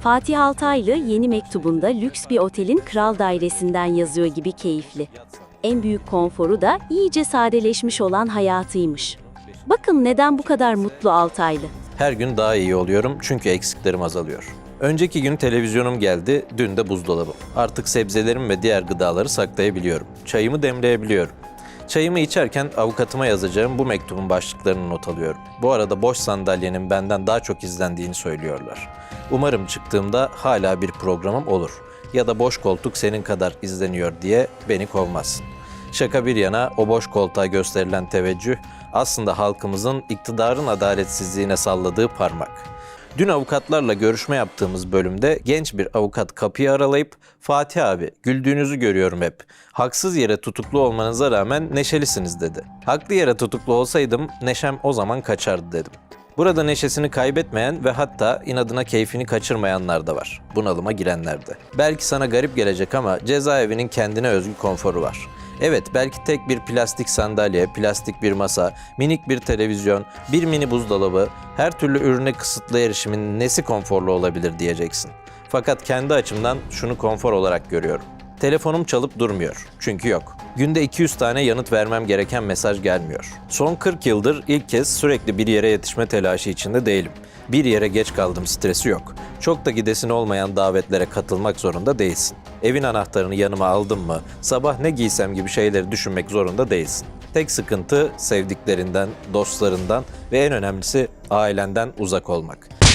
Fatih Altaylı yeni mektubunda lüks bir otelin kral dairesinden yazıyor gibi keyifli. En büyük konforu da iyice sadeleşmiş olan hayatıymış. Bakın neden bu kadar mutlu Altaylı. Her gün daha iyi oluyorum çünkü eksiklerim azalıyor. Önceki gün televizyonum geldi, dün de buzdolabım. Artık sebzelerim ve diğer gıdaları saklayabiliyorum. Çayımı demleyebiliyorum. Çayımı içerken avukatıma yazacağım bu mektubun başlıklarını not alıyorum. Bu arada boş sandalyenin benden daha çok izlendiğini söylüyorlar. Umarım çıktığımda hala bir programım olur. Ya da boş koltuk senin kadar izleniyor diye beni kovmazsın. Şaka bir yana o boş koltuğa gösterilen teveccüh aslında halkımızın iktidarın adaletsizliğine salladığı parmak. Dün avukatlarla görüşme yaptığımız bölümde genç bir avukat kapıyı aralayıp Fatih abi güldüğünüzü görüyorum hep. Haksız yere tutuklu olmanıza rağmen neşelisiniz dedi. Haklı yere tutuklu olsaydım neşem o zaman kaçardı dedim. Burada neşesini kaybetmeyen ve hatta inadına keyfini kaçırmayanlar da var. Bunalıma girenler de. Belki sana garip gelecek ama cezaevinin kendine özgü konforu var. Evet belki tek bir plastik sandalye, plastik bir masa, minik bir televizyon, bir mini buzdolabı, her türlü ürüne kısıtlı erişimin nesi konforlu olabilir diyeceksin. Fakat kendi açımdan şunu konfor olarak görüyorum. Telefonum çalıp durmuyor. Çünkü yok. Günde 200 tane yanıt vermem gereken mesaj gelmiyor. Son 40 yıldır ilk kez sürekli bir yere yetişme telaşı içinde değilim. Bir yere geç kaldım stresi yok. Çok da gidesin olmayan davetlere katılmak zorunda değilsin. Evin anahtarını yanıma aldım mı, sabah ne giysem gibi şeyleri düşünmek zorunda değilsin. Tek sıkıntı sevdiklerinden, dostlarından ve en önemlisi ailenden uzak olmak.